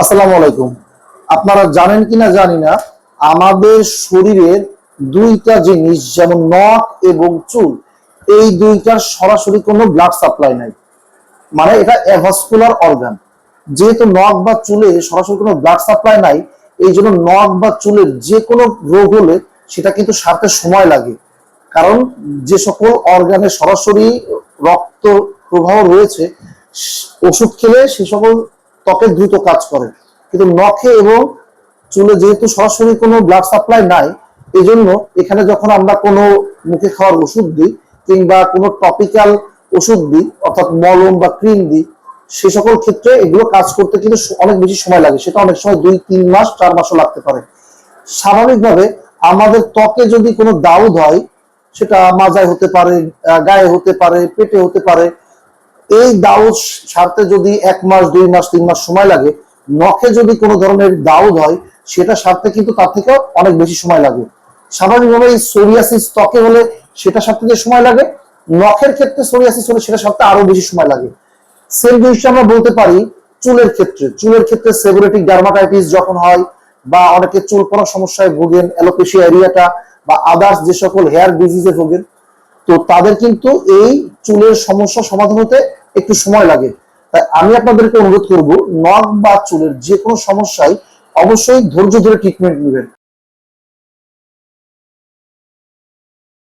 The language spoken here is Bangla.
আসসালামু আলাইকুম। আপনারা জানেন কিনা জানি না, আমাদের শরীরের দুইটা জিনিস, যেমন নখ এবং চুল, এই দুইটার সরাসরি কোনো ব্লাড সাপ্লাই নাই। মানে এটা অ্যাভাস্কুলার অর্গান যেহেতু নখ বা চুলে সরাসরি কোনো ব্লাড সাপ্লাই নাই এই জন্য নখ বা চুলের যে কোনো রোগ হলে সেটা কিন্তু সারতে সময় লাগে। কারণ যে সকল অর্গানে সরাসরি রক্ত প্রবাহ রয়েছে, ওষুধ খেলে সে সকল ত্বকে দ্রুত কাজ করে। কিন্তু নখে এবং চুলে যেহেতু সরাসরি কোনো ব্লাড সাপ্লাই নাই এই জন্য এখানে যখন আমরা কোনো মুখে খাওয়ার ওষুধ দিই কিংবা কোনো টপিক্যাল ওষুধ দিই, অর্থাৎ মলম বা ক্রিম দিই, সে সকল ক্ষেত্রে এগুলো কাজ করতে কিন্তু অনেক বেশি সময় লাগে। সেটা অনেক সময় দুই, তিন মাস, চার মাসও লাগতে পারে। স্বাভাবিকভাবে আমাদের ত্বকে যদি কোনো দাউদ হয়, সেটা মাজায় হতে পারে গায়ে হতে পারে, পেটে হতে পারে এই দাউদ সারতে যদি এক মাস, দুই মাস, তিন মাস সময় লাগে, নখে যদি কোনো ধরনের দাউদ হয়, সেটা সারতে কিন্তু তার থেকে অনেক বেশি সময় লাগে। স্বাভাবিকভাবে এই সোরিয়াসিস ত্বকে হলে সেটা সারতে যে সময় লাগে, নখের ক্ষেত্রে সোরিয়াসিস হলে সেটা সারতে আরও বেশি সময় লাগে। সেম জিনিসটা আমরা বলতে পারি চুলের ক্ষেত্রে। চুলের ক্ষেত্রে সেবোরেটিক ডার্মাটাইটিস যখন হয়, বা অনেকে চুল পড়ার সমস্যায় ভোগেন, অ্যালোপেশিয়া এরিয়াটা, বা আদার্স যে সকল হেয়ার ডিজিজে ভোগেন, তো তাদের কিন্তু এই চুলের সমস্যা সমাধান হতে একটু সময় লাগে। তাই আমি আপনাদেরকে অনুরোধ করব, নখ বা চুলের যে কোনো সমস্যায় অবশ্যই ধৈর্য ধরে ট্রিটমেন্ট নেবেন।